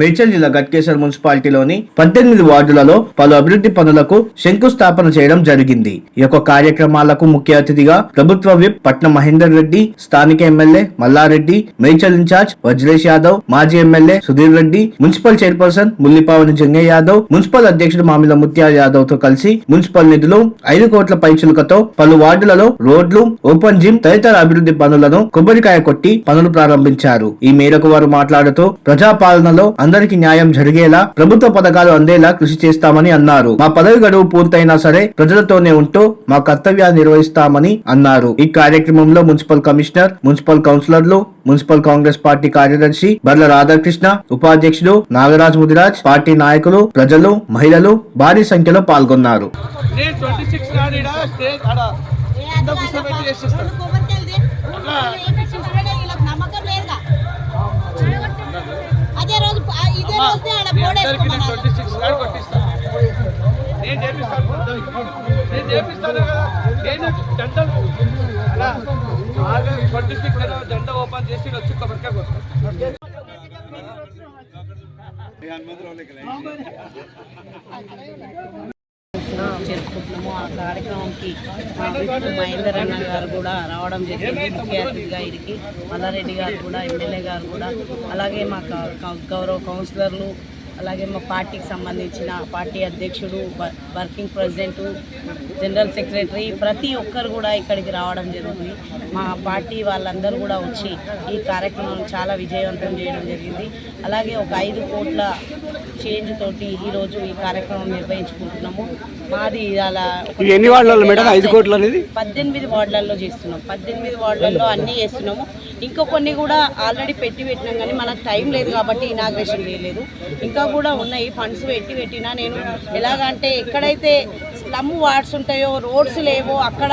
మేడ్చల్ జిల్లా గట్కేశ్వర్ మున్సిపాలిటీలోని పద్దెనిమిది వార్డులలో పలు అభివృద్ధి పనులకు శంకుస్థాపన చేయడం జరిగింది. ఈ యొక్క కార్యక్రమాలకు ముఖ్య అతిథిగా ప్రభుత్వ విప్ పట్నం మహేందర్ రెడ్డి స్థానిక MLA Mallareddy Medchal in charge Vajresh Yadav మాజీ MLA Sudheer Reddy municipal chairperson Mullipavani Jangaiah Yadav municipal అధ్యక్షుడు మామిల ముత్యాల యాదవ్తో కలిసి మున్సిపల్ నిధులు ఐదు కోట్ల పైచులకతో పలు వార్డులలో రోడ్లు ఓపెన్ జిమ్ తదితర అభివృద్ధి పనులను కొబ్బరికాయ కొట్టి పనులు ప్రారంభించారు. ఈ మేరకు వారు మాట్లాడుతూ ప్రజాపాలనలో అందరికీ న్యాయం జరిగేలా ప్రభుత్వ పథకాలు అందేలా కృషి చేస్తామని అన్నారు. మా పదవి గడువు పూర్తయినా సరే ప్రజలతోనే ఉంటూ మా కర్తవ్యాన్ని నిర్వహిస్తామని అన్నారు. ఈ కార్యక్రమంలో మున్సిపల్ కమిషనర్ మున్సిపల్ కౌన్సిలర్లు మున్సిపల్ కాంగ్రెస్ పార్టీ కార్యదర్శి బర్ల రాధాకృష్ణ ఉపాధ్యక్షుడు నాగరాజ్ ముదిరాజ్ పార్టీ నాయకులు ప్రజలు మహిళలు భారీ సంఖ్యలో పాల్గొన్నారు. నేను ట్వంటీ సిక్స్ నాడు స్టేజ్ ఆడ చేసేస్తాను అందరికీ నేను ట్వంటీ సిక్స్ కార్డు కొట్టిస్తాను నేను చేపిస్తాను. నేను చేపిస్తాను కదా. నేను జెండా అలా ట్వంటీ సిక్స్ జెండా ఓపెన్ చేసి వచ్చి కొబ్బరికాయ కొట్టాను చేసుకుంటున్నాము ఆ కార్యక్రమంకి మా విప్ మహేందర్ అన్న గారు కూడా రావడం జరిగింది. ముఖ్య అతిథిగా ఇడికి మల్లారెడ్డి గారు కూడా ఎమ్మెల్యే గారు కూడా. అలాగే మా గౌరవ కౌన్సిలర్లు అలాగే మా పార్టీకి సంబంధించిన పార్టీ అధ్యక్షుడు వర్కింగ్ ప్రెసిడెంట్ జనరల్ సెక్రటరీ ప్రతి ఒక్కరు కూడా ఇక్కడికి రావడం జరుగుతుంది. మా పార్టీ వాళ్ళందరూ కూడా వచ్చి ఈ కార్యక్రమం చాలా విజయవంతం చేయడం జరిగింది. అలాగే ఒక ఐదు కోట్ల చేంజ్ తోటి ఈరోజు ఈ కార్యక్రమం నిర్వహించుకుంటున్నాము. మాది అలా ఎన్ని వార్డులలో మేడం? ఐదు కోట్లు అనేది? పద్దెనిమిది వార్డులలో చేస్తున్నాం. పద్దెనిమిది వార్డులలో అన్నీ చేస్తున్నాము. ఇంకా కొన్ని కూడా ఆల్రెడీ పెట్టి పెట్టినాం కానీ మనకు టైం లేదు కాబట్టి ఇనాగ్రేషన్ చేయలేదు. ఇంకా కూడా ఉన్నాయి. ఫండ్స్ పెట్టి పెట్టినా నేను ఎలాగంటే ఎక్కడైతే స్లమ్ వార్డ్స్ ఉంటాయో రోడ్స్ లేవో అక్కడ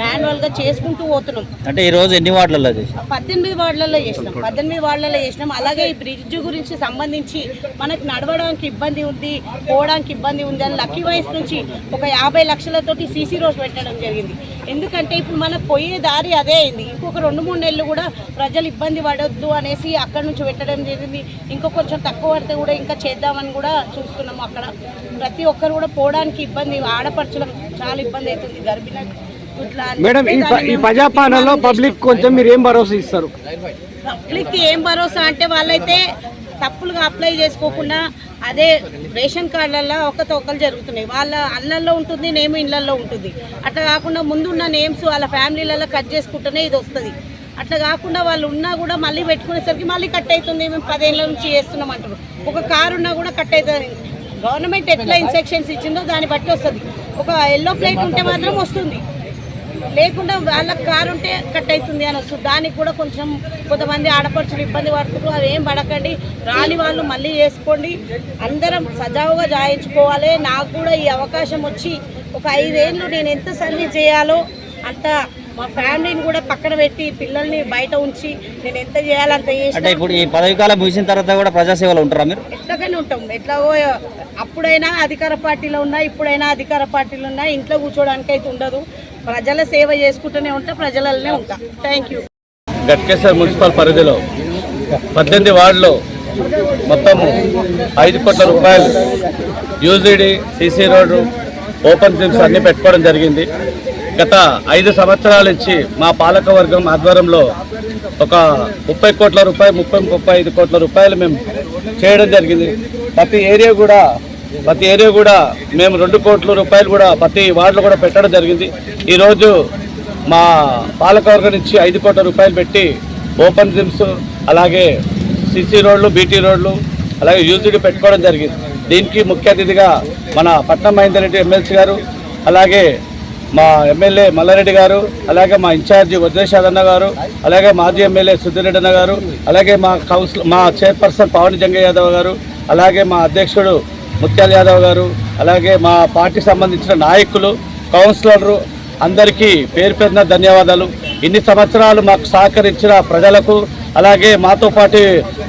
మాన్యువల్గా చేసుకుంటూ పోతున్నాం. అంటే ఈ రోజు ఎన్ని వార్డులలో చేసి పద్దెనిమిది వార్డులలో చేసినాం. పద్దెనిమిది వార్డులలో చేసినాం. అలాగే ఈ బ్రిడ్జ్ గురించి సంబంధించి మనకు నడవడానికి ఇబ్బంది ఉంది పోవడానికి ఇబ్బంది ఉంది అని లక్కీ వైస్ నుంచి ఒక యాభై లక్షలతోటి సీసీ రోడ్ పెట్టడం జరిగింది. ఎందుకంటే ఇప్పుడు మనకు పోయే దారి అదే అయింది. ఇంకొక రెండు మూడు నెలలు కూడా ప్రజలు ఇబ్బంది పడొద్దు అనేసి అక్కడ నుంచి పెట్టడం జరిగింది. ఇంకో కొంచెం తక్కువ పడితే కూడా ఇంకా చేద్దామని కూడా చూస్తున్నాము అక్కడ. ప్రతి ఒక్కరు కూడా పోవడానికి ఇబ్బంది చాలా ఇబ్బంది అవుతుంది. గర్భిణ మేడం ఈ ప్రజాపాలనలో పబ్లిక్ కొంచెం మీరు ఏం భరోసా ఇస్తారు? పబ్లిక్ ఏం భరోసా అంటే వాళ్ళైతే తప్పులుగా అప్లై చేసుకోకుండా అదే రేషన్ కార్డులలో ఒకతో ఒకరు జరుగుతున్నాయి. వాళ్ళ అన్నల్లో ఉంటుంది నేమ్ ఇళ్ళల్లో ఉంటుంది. అట్లా కాకుండా ముందున్న నేమ్స్ వాళ్ళ ఫ్యామిలీలలో కట్ చేసుకుంటేనే ఇది వస్తుంది. అట్లా కాకుండా వాళ్ళు ఉన్నా కూడా మళ్ళీ పెట్టుకునేసరికి మళ్ళీ కట్ అవుతుంది. మేము పదేళ్ళ నుంచి చేస్తున్నాం అంటారు ఒక కారు ఉన్నా కూడా కట్ అవుతుంది. గవర్నమెంట్ ఎట్లా ఇన్స్ట్రక్షన్స్ ఇచ్చిందో దాన్ని బట్టి వస్తుంది. ఒక ఎల్లో ప్లేట్ ఉంటే మాత్రం వస్తుంది. లేకుండా వాళ్ళ కారు ఉంటే కట్ అవుతుంది అని వస్తుంది. దానికి కూడా కొంచెం కొంతమంది ఆడపడుచులు ఇబ్బంది పడుతున్నారు. అవి ఏం పడకండి. రాని వాళ్ళు మళ్ళీ చేసుకోండి. అందరం సజావుగా జాయించుకోవాలి. నాకు కూడా ఈ అవకాశం వచ్చి ఒక ఐదేళ్ళు నేను ఎంత సర్వీస్ చేయాలో అంత మా ఫ్యామిలీని కూడా పక్కన పెట్టి పిల్లల్ని బయట ఉంచి నేను ఎంత చేయాలో అంత అంటే ఇప్పుడు ఈ పదవి కాలం ముగిసిన తర్వాత కూడా ప్రజాసేవలో ఉంటారా మీరు? ఎట్లాగనే ఉంటాం. ఎట్లాగో అప్పుడైనా అధికార పార్టీలో ఉన్నా ఇప్పుడైనా అధికార పార్టీలో ఉన్నా ఇంట్లో కూర్చోడానికి అయితే ఉండదు. ప్రజల సేవ చేసుకుంటూనే ఉంటా ప్రజలనే ఉంటా. థ్యాంక్ యూ గట్కేశ్వర్ మున్సిపల్ పరిధిలో పద్దెనిమిది వార్డులో మొత్తం ఐదు కోట్ల రూపాయలు UGD CC road open gyms అన్ని పెట్టుకోవడం జరిగింది. గత ఐదు సంవత్సరాల నుంచి మా పాలకవర్గం ఆధ్వర్యంలో ఒక ముప్పై కోట్ల రూపాయలు ముప్పై ముప్పై ఐదు కోట్ల రూపాయలు మేము చేయడం జరిగింది. ప్రతి ఏరియా కూడా ప్రతి ఏరియా కూడా మేము రెండు కోట్ల రూపాయలు కూడా ప్రతి వార్డులో కూడా పెట్టడం జరిగింది. ఈరోజు మా పాలకవర్గం నుంచి ఐదు కోట్ల రూపాయలు పెట్టి ఓపెన్ జిమ్స్ అలాగే సిసి రోడ్లు బీటీ రోడ్లు అలాగే యూజీడీ పెట్టుకోవడం జరిగింది. దీనికి ముఖ్య అతిథిగా మన పట్నం మహేందర్ రెడ్డి ఎమ్మెల్సీ గారు అలాగే మా ఎమ్మెల్యే మల్లారెడ్డి గారు అలాగే మా ఇన్ఛార్జి వజ్రేషాద్ అన్న గారు అలాగే మాజీ ఎమ్మెల్యే సుధీరెడ్డి అన్న గారు అలాగే మా కౌన్సిల్ మా చైర్పర్సన్ పవన్ జంగ యాదవ్ గారు అలాగే మా అధ్యక్షుడు ముత్యాల యాదవ్ గారు అలాగే మా పార్టీ సంబంధించిన నాయకులు కౌన్సిలర్లు అందరికీ పేరు పేరున ధన్యవాదాలు. ఇన్ని సంవత్సరాలు మాకు సహకరించిన ప్రజలకు అలాగే మాతో పాటు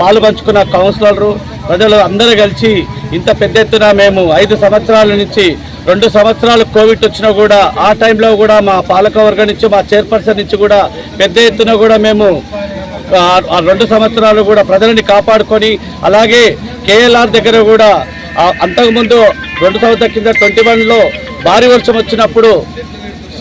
పాలు పంచుకున్న కౌన్సిలర్లు ప్రజలు అందరూ కలిసి ఇంత పెద్ద ఎత్తున మేము ఐదు సంవత్సరాల నుంచి రెండు సంవత్సరాలు కోవిడ్ వచ్చినా కూడా ఆ టైంలో కూడా మా పాలకవర్గం నుంచి మా చైర్పర్సన్ నుంచి కూడా పెద్ద ఎత్తున కూడా మేము ఆ- రెండు సంవత్సరాలు కూడా ప్రజలని కాపాడుకొని అలాగే కేఎల్ఆర్ దగ్గర కూడా అంతకుముందు రెండు సంవత్సరాల కింద ట్వంటీ వన్లో భారీ వర్షం వచ్చినప్పుడు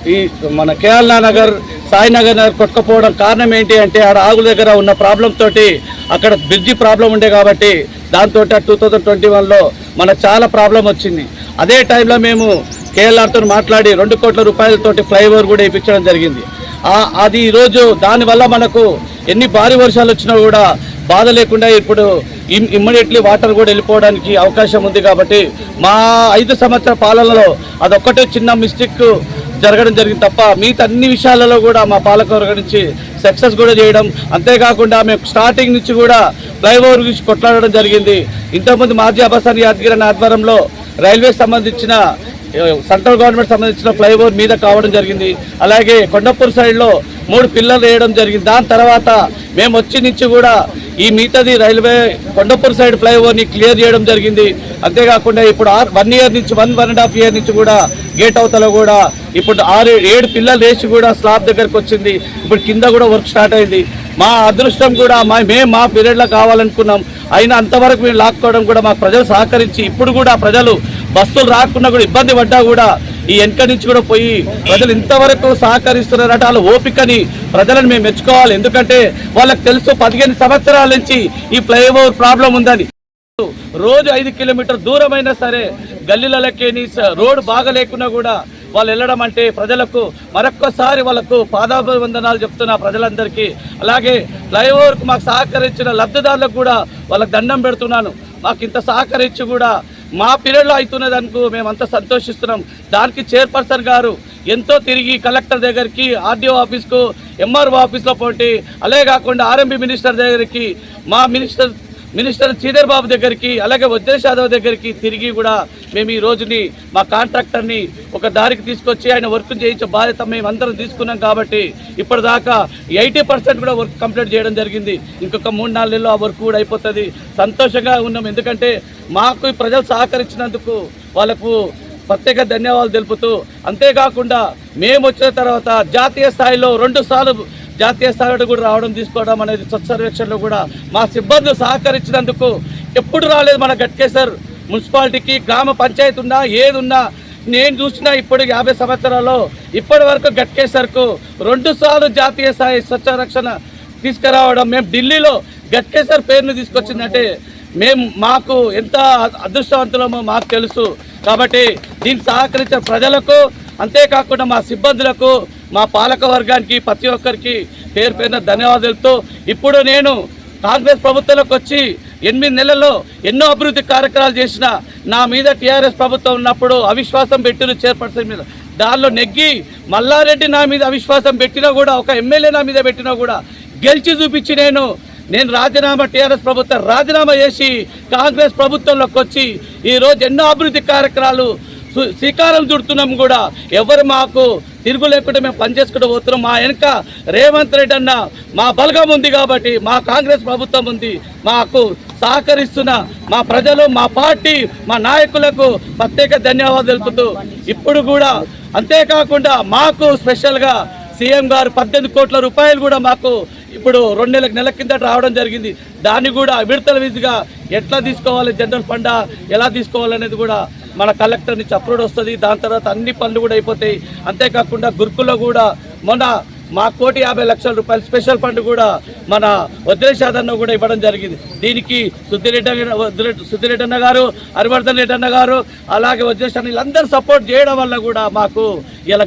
ఈ మన కేఎల్ నగర్ సాయినగర్ నగర్ కొట్టుకుపోవడం కారణం ఏంటి అంటే ఆడ ఆగుల దగ్గర ఉన్న ప్రాబ్లం తోటి అక్కడ బ్రిడ్జి ప్రాబ్లం ఉండే కాబట్టి దాంతో టూ థౌజండ్ ట్వంటీ వన్లో మన చాలా ప్రాబ్లం వచ్చింది. అదే టైంలో మేము కేఎల్ఆర్తో మాట్లాడి రెండు కోట్ల రూపాయలతోటి ఫ్లైఓవర్ కూడా ఇప్పించడం జరిగింది. అది ఈరోజు దానివల్ల మనకు ఎన్ని భారీ వర్షాలు వచ్చినా కూడా బాధ లేకుండా ఇప్పుడు ఇమ్మీడియట్లీ వాటర్ కూడా వెళ్ళిపోవడానికి అవకాశం ఉంది కాబట్టి మా ఐదు సంవత్సర పాలనలో అదొక్కటే చిన్న మిస్టేక్ జరగడం జరిగింది తప్ప మిగతా అన్ని విషయాలలో కూడా మా పాలకవర్గం నుంచి సక్సెస్ కూడా చేయడం అంతేకాకుండా మేము స్టార్టింగ్ నుంచి కూడా ఫ్లైఓవర్ గురించి కొట్లాడడం జరిగింది. ఇంతకుముందు మాజీ అబసాన్ యాదగిరి అనే ఆధ్వర్యంలో రైల్వేకి సంబంధించిన సెంట్రల్ గవర్నమెంట్ సంబంధించిన ఫ్లైఓవర్ మీద కావడం జరిగింది. అలాగే కొండపూర్ సైడ్లో మూడు పిల్లలు వేయడం జరిగింది. దాని తర్వాత మేము వచ్చి నుంచి కూడా ఈ మిగతాది రైల్వే కొండపూర్ సైడ్ ఫ్లైఓవర్ని క్లియర్ చేయడం జరిగింది. అంతేకాకుండా ఇప్పుడు ఆర్ వన్ ఇయర్ నుంచి one one and half year నుంచి కూడా గేట్ అవతల కూడా ఇప్పుడు ఆరు ఏడు పిల్లలు వేసి కూడా స్లాబ్ దగ్గరకు వచ్చింది. ఇప్పుడు కింద కూడా వర్క్ స్టార్ట్ అయింది. మా అదృష్టం కూడా మా మేము మా పీరియడ్లో కావాలనుకున్నాం. అయినా అంతవరకు మేము లాక్కోవడం కూడా మా ప్రజలు సహకరించి ఇప్పుడు కూడా ప్రజలు బస్సులు రాకుండా కూడా ఇబ్బంది పడ్డా కూడా ఈ వెనక నుంచి కూడా పోయి ప్రజలు ఇంతవరకు సహకరిస్తున్నారంటే వాళ్ళ ఓపికని ప్రజలను మేము మెచ్చుకోవాలి. ఎందుకంటే వాళ్ళకి తెలుసు పదిహేను సంవత్సరాల నుంచి ఈ ఫ్లైఓవర్ ప్రాబ్లం ఉందని. రోజు ఐదు కిలోమీటర్ దూరమైనా సరే గల్లీలకేని రోడ్డు బాగా లేకున్నా కూడా వాళ్ళు వెళ్ళడం అంటే ప్రజలకు మరొక్కసారి వాళ్ళకు పాదాభివందనాలు చెప్తున్నా ప్రజలందరికీ. అలాగే ఫ్లైఓవర్కు మాకు సహకరించిన లబ్ధిదారులకు కూడా వాళ్ళకి దండం పెడుతున్నాను. మాకు ఇంత సహకరించి కూడా మా పీరియడ్లో అవుతున్నదనుకో మేమంతా సంతోషిస్తున్నాం. దానికి చైర్పర్సన్ గారు ఎంతో తిరిగి కలెక్టర్ దగ్గరికి ఆర్డీఓ ఆఫీస్కు ఎంఆర్ఓ ఆఫీస్లో పోటీ అలాగే కాకుండా ఆర్ఎంబీ మినిస్టర్ దగ్గరికి మా మినిస్టర్ మినిస్టర్ శ్రీధర్ బాబు దగ్గరికి అలాగే వజ్రేష్ యాదవ్ దగ్గరికి తిరిగి కూడా మేము ఈ రోజుని మా కాంట్రాక్టర్ని ఒక దారికి తీసుకొచ్చి ఆయన వర్క్ చేయించే బాధ్యత మేము అందరం తీసుకున్నాం కాబట్టి ఇప్పటిదాకా ఎయిటీ పర్సెంట్ కూడా వర్క్ కంప్లీట్ చేయడం జరిగింది. ఇంకొక మూడు నాలుగు నెలలు ఆ వర్క్ కూడా అయిపోతుంది. సంతోషంగా ఉన్నాం. ఎందుకంటే మాకు ప్రజలు సహకరించినందుకు వాళ్ళకు ప్రత్యేక ధన్యవాదాలు తెలుపుతూ అంతేకాకుండా మేము వచ్చిన తర్వాత జాతీయ స్థాయిలో రెండు సార్లు జాతీయ స్థాయిలో కూడా రావడం తీసుకోవడం అనేది స్వచ్ఛ సర్వేక్షణలో కూడా మా సిబ్బందులు సహకరించినందుకు ఎప్పుడు రాలేదు మన గట్కేసర్ మున్సిపాలిటీకి. గ్రామ పంచాయతీ ఉన్నా ఏదున్నా నేను చూసిన ఇప్పుడు యాభై సంవత్సరాల్లో ఇప్పటి వరకు గట్కేసర్కు రెండు సార్లు జాతీయ స్థాయి స్వచ్ఛ రక్షణ తీసుకురావడం. మేము ఢిల్లీలో గట్కేసర్ పేరును తీసుకొచ్చిందంటే మేము మాకు ఎంత అదృష్టవంతులమో మాకు తెలుసు. కాబట్టి దీన్ని సహకరించిన ప్రజలకు అంతేకాకుండా మా సిబ్బందులకు మా పాలక వర్గానికి ప్రతి ఒక్కరికి పేరు పేరున ధన్యవాదాలతో ఇప్పుడు నేను కాంగ్రెస్ ప్రభుత్వంలోకి వచ్చి ఎనిమిది నెలల్లో ఎన్నో అభివృద్ధి కార్యక్రమాలు చేసిన నా మీద టీఆర్ఎస్ ప్రభుత్వం ఉన్నప్పుడు అవిశ్వాసం పెట్టిన చైర్పర్సన్ మీద దానిలో నెగ్గి మల్లారెడ్డి నా మీద అవిశ్వాసం పెట్టినా కూడా ఒక ఎమ్మెల్యే నా మీద పెట్టినా కూడా గెలిచి చూపించి నేను నేను రాజీనామా టీఆర్ఎస్ ప్రభుత్వం రాజీనామా చేసి కాంగ్రెస్ ప్రభుత్వంలోకి వచ్చి ఈరోజు ఎన్నో అభివృద్ధి కార్యక్రమాలు శ్రీకారం చుడుతున్నాం కూడా. ఎవరు మాకు తిరుగు లేకుండా మేము పనిచేసుకుంటూ పోతున్నాం మా వెనుక రేవంత్ రెడ్డి అన్న మా బలగం ఉంది కాబట్టి మా కాంగ్రెస్ ప్రభుత్వం ఉంది మాకు సహకరిస్తున్న మా ప్రజలు మా పార్టీ మా నాయకులకు ప్రత్యేక ధన్యవాదాలు తెలుపుతూ ఇప్పుడు కూడా అంతేకాకుండా మాకు స్పెషల్గా సీఎం గారు పద్దెనిమిది కోట్ల రూపాయలు కూడా మాకు ఇప్పుడు రెండు నెలల నెల కిందట రావడం జరిగింది. దాన్ని కూడా విడతల విధిగా ఎట్లా తీసుకోవాలి జనరల్ ఫండా ఎలా తీసుకోవాలనేది కూడా మన కలెక్టర్ నుంచి అప్రూవ్ వస్తుంది. దాని తర్వాత అన్ని పనులు కూడా అయిపోతాయి. అంతేకాకుండా గురుకుల్లో కూడా మొన్న మా కోటి యాభై లక్షల రూపాయలు స్పెషల్ ఫండ్ కూడా మన వదిలేష్ యాదన్న కూడా ఇవ్వడం జరిగింది. దీనికి సుద్దిరెడ్డి అన్న- వదిలే- సుద్దిరెడ్డి అన్న గారు హరివర్ధన్ రెడ్డి అన్న గారు అలాగే అన్న వీళ్ళందరూ సపోర్ట్ చేయడం వల్ల కూడా మాకు ఇలా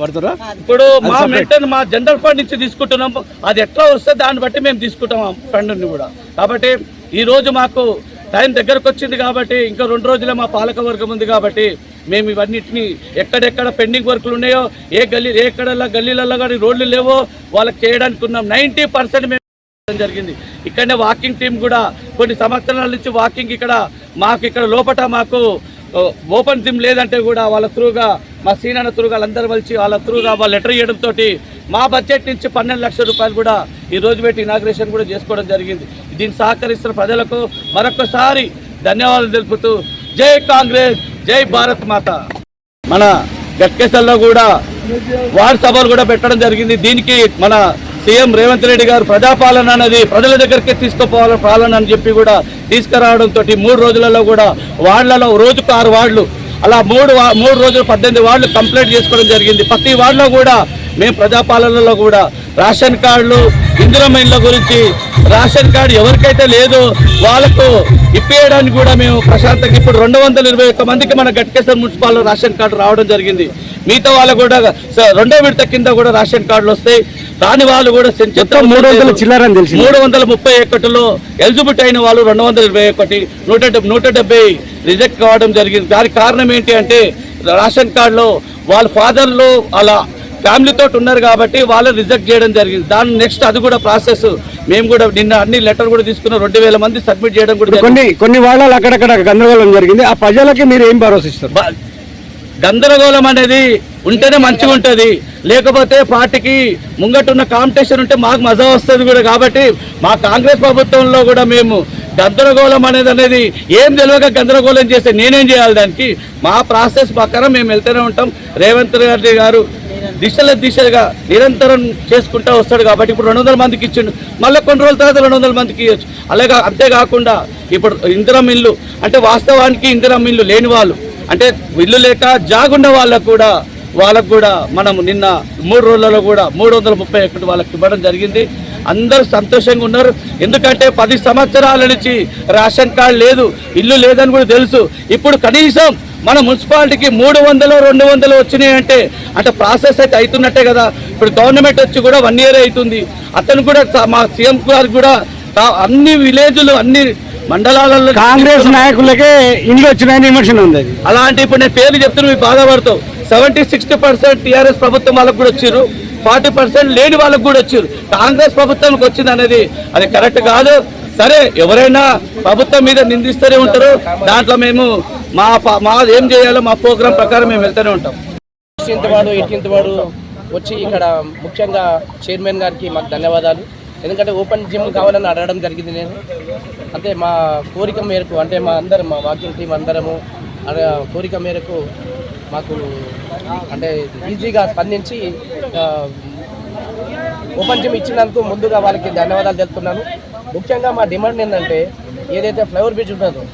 పడుతురా ఇప్పుడు మా మెయింటైన్ మా జనరల్ ఫండ్ నుంచి తీసుకుంటున్నాం. అది ఎట్లా వస్తే దాన్ని బట్టి మేము తీసుకుంటాం ఫండ్ని కూడా. కాబట్టి ఈరోజు మాకు టైం దగ్గరకు వచ్చింది కాబట్టి ఇంకా రెండు రోజులే మా పాలక వర్గం ఉంది కాబట్టి మేము ఇవన్నిటిని ఎక్కడెక్కడ పెండింగ్ వర్కులు ఉన్నాయో ఏ గల్లీ ఎక్కడ ఎక్కడల్లా గల్లీలలో కానీ రోడ్లు లేవో వాళ్ళకి చేయడానికి ఉన్నాం. నైంటీ పర్సెంట్ మేము జరిగింది. ఇక్కడనే వాకింగ్ టీం కూడా కొన్ని సంవత్సరాల నుంచి వాకింగ్ ఇక్కడ మాకు ఇక్కడ లోపట మాకు ఓ, ఓపెన్ జిమ్ లేదంటే కూడా వాళ్ళ త్రూగా మా సీనియర్ త్రూగా వాళ్ళందరూ కలిసి వాళ్ళ త్రూగా వాళ్ళ లెటర్ ఇవ్వడంతో మా బడ్జెట్ నుంచి పన్నెండు లక్షల రూపాయలు కూడా ఈ రోజు పెట్టి ఇనాగ్రేషన్ కూడా చేసుకోవడం జరిగింది. దీన్ని సహకరిస్తున్న ప్రజలకు మరొకసారి ధన్యవాదాలు తెలుపుతూ జై కాంగ్రెస్ జై భారత్ మాత. మన గట్కేసల్లో కూడా వార్డు సభలు కూడా పెట్టడం జరిగింది. దీనికి మన సీఎం రేవంత్ రెడ్డి గారు ప్రజాపాలన అనేది ప్రజల దగ్గరికి తీసుకుపోవాల పాలన అని చెప్పి కూడా తీసుకురావడంతో మూడు రోజులలో కూడా వార్డులలో రోజుకు ఆరు వార్డులు అలా మూడు మూడు రోజులు పద్దెనిమిది వార్డులు కంప్లీట్ చేసుకోవడం జరిగింది. ప్రతి వార్డులో కూడా మేము ప్రజాపాలనలో కూడా రేషన్ కార్డులు ఇందిరమ్మ ఇండ్ల గురించి రేషన్ కార్డు ఎవరికైతే లేదో వాళ్ళకు ఇప్పేయడానికి కూడా మేము ప్రశాంతంగా ఇప్పుడు రెండు వందల ఇరవై ఒక్క మందికి మన గట్కేశ్వర మున్సిపాల్లో రేషన్ కార్డు రావడం జరిగింది. మిగతా వాళ్ళకు కూడా రెండో విడత కింద కూడా రేషన్ కార్డులు వస్తాయి. రాని వాళ్ళు కూడా మూడు వందల చిల్లరని. మూడు వందల ముప్పై ఒకటిలో ఎలిజిబిలిటీ అయిన వాళ్ళు రెండు వందల ఇరవై ఒకటి నూట నూట డెబ్బై రిజెక్ట్ కావడం జరిగింది. దానికి కారణం ఏంటి అంటే రేషన్ కార్డులో వాళ్ళ ఫాదర్లు అలా ఫ్యామిలీతో ఉన్నారు కాబట్టి వాళ్ళు రిజెక్ట్ చేయడం జరిగింది. దాని నెక్స్ట్ అది కూడా ప్రాసెస్. మేము కూడా నిన్న అన్ని లెటర్ కూడా తీసుకున్న. రెండు వేల మంది సబ్మిట్ చేయడం కూడా. కొన్ని కొన్ని వాళ్ళలో అక్కడక్కడ గందరగోళం జరిగింది. ఆ ప్రజలకి మీరు ఏం భరోసా ఇస్తారు? గందరగోళం అనేది ఉంటేనే మంచిగా ఉంటుంది. లేకపోతే పార్టీకి ముంగటున్న కాంపిటీషన్ ఉంటే మాకు మజా వస్తుంది కూడా. కాబట్టి మా కాంగ్రెస్ ప్రభుత్వంలో కూడా మేము గందరగోళం అనేది అనేది ఏం తెలియక గందరగోళం చేస్తే నేనేం చేయాలి దానికి? మా ప్రాసెస్ ప్రకారం మేము వెళ్తూనే ఉంటాం. రేవంత్ రెడ్డి గారు దిశల దిశగా నిరంతరం చేసుకుంటూ వస్తాడు కాబట్టి ఇప్పుడు రెండు వందల మందికి ఇచ్చిండు. మళ్ళీ కొన్ని రోజుల తర్వాత రెండు వందల మందికి ఇవ్వచ్చు అలాగే అంతేకాకుండా ఇప్పుడు ఇందిరం ఇల్లు అంటే వాస్తవానికి ఇందిరం ఇల్లు లేని వాళ్ళు. అంటే ఇల్లు లేక జాగున్న వాళ్ళకు కూడా వాళ్ళకు కూడా మనం నిన్న మూడు రోజులలో కూడా మూడు వందల ముప్పై ఒకటి వాళ్ళకి ఇవ్వడం జరిగింది. అందరూ సంతోషంగా ఉన్నారు. ఎందుకంటే పది సంవత్సరాల నుంచి రేషన్ కార్డు లేదు ఇల్లు లేదని కూడా తెలుసు. ఇప్పుడు కనీసం మన మున్సిపాలిటీకి మూడు వందలు రెండు వందలు వచ్చినాయి అంటే అంటే ప్రాసెస్ అయితే అవుతున్నట్టే కదా. ఇప్పుడు గవర్నమెంట్ వచ్చి కూడా వన్ ఇయర్ అవుతుంది అతను కూడా మా సీఎం గారు కూడా అన్ని విలేజ్లు అన్ని మండలాలలో కాంగ్రెస్ నాయకులకే ఇండ్లు వచ్చినాయని విమర్శన ఉంది. అలాంటి ఇప్పుడు నేను పేర్లు చెప్తున్నా మీకు బాధపడతావు. సెవెంటీ సిక్స్టీ పర్సెంట్ టీఆర్ఎస్ ప్రభుత్వం వాళ్ళకు కూడా వచ్చారు ఫార్టీ పర్సెంట్ లేని వాళ్ళకు కూడా వచ్చారు కాంగ్రెస్ ప్రభుత్వానికి వచ్చింది అనేది అది కరెక్ట్ కాదు. సరే ఎవరైనా ప్రభుత్వం మీద నిందిస్తూనే ఉంటారు. దాంట్లో మేము మా ప- మా ఏం చేయాలో మా ప్రోగ్రాం ప్రకారం మేము వెళ్తూనే ఉంటాం. సిక్స్టీన్త్ వాడు ఎయిటీన్త్ వాడు వచ్చి ఇక్కడ ముఖ్యంగా చైర్మన్ గారికి మాకు ధన్యవాదాలు. ఎందుకంటే ఓపెన్ జిమ్ కావాలని అడగడం జరిగింది నేను. అంటే మా కోరిక మేరకు అంటే మా అందరం మా వాకింగ్ టీం అందరము కోరిక మేరకు మాకు అంటే ఈజీగా స్పందించి ఓపెన్ జిమ్ ఇచ్చినందుకు ముందుగా వాళ్ళకి ధన్యవాదాలు తెలుపుతున్నాను. ముఖ్యంగా మా డిమాండ్ ఏంటంటే ఏదైతే ఫ్లైఓవర్ బ్రిడ్జ్ ఉంటుందో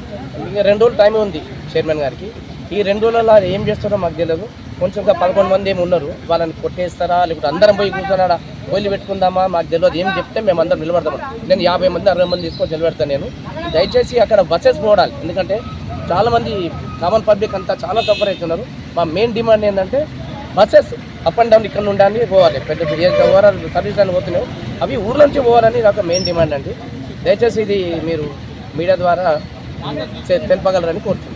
రెండు రోజులు టైం ఉంది. చైర్మన్ గారికి. ఈ రెండు రోజులలో ఏం చేస్తారో మాకు తెలియదు. కొంచెం ఇంకా పదకొండు మంది ఏమి ఉన్నారు. వాళ్ళని కొట్టేస్తారా? లేకపోతే అందరం పోయి కూర్చోనాడా? కోళ్ళు పెట్టుకుందామా? మాకు తెలియదు. ఏం చెప్తే మేము అందరం నిలబడతాము నేను యాభై మంది అరవై మంది తీసుకొని నిలబెడతాను నేను. దయచేసి అక్కడ బస్సెస్ పోవాలి ఎందుకంటే చాలామంది కామన్ పబ్లిక్ అంతా చాలా సఫర్ అవుతున్నారు. మా మెయిన్ డిమాండ్ ఏంటంటే బస్సెస్ అప్ అండ్ డౌన్ ఇక్కడ నుండి పోవాలి. పెద్ద పెద్ద ఓవరాల్ సర్వీస్ అని పోతున్నాయి అవి ఊర్ల నుంచి పోవాలని నాకు మెయిన్ డిమాండ్ అండి. దయచేసి ఇది మీరు మీడియా ద్వారా తెలపగలరని కోరుతున్నాను.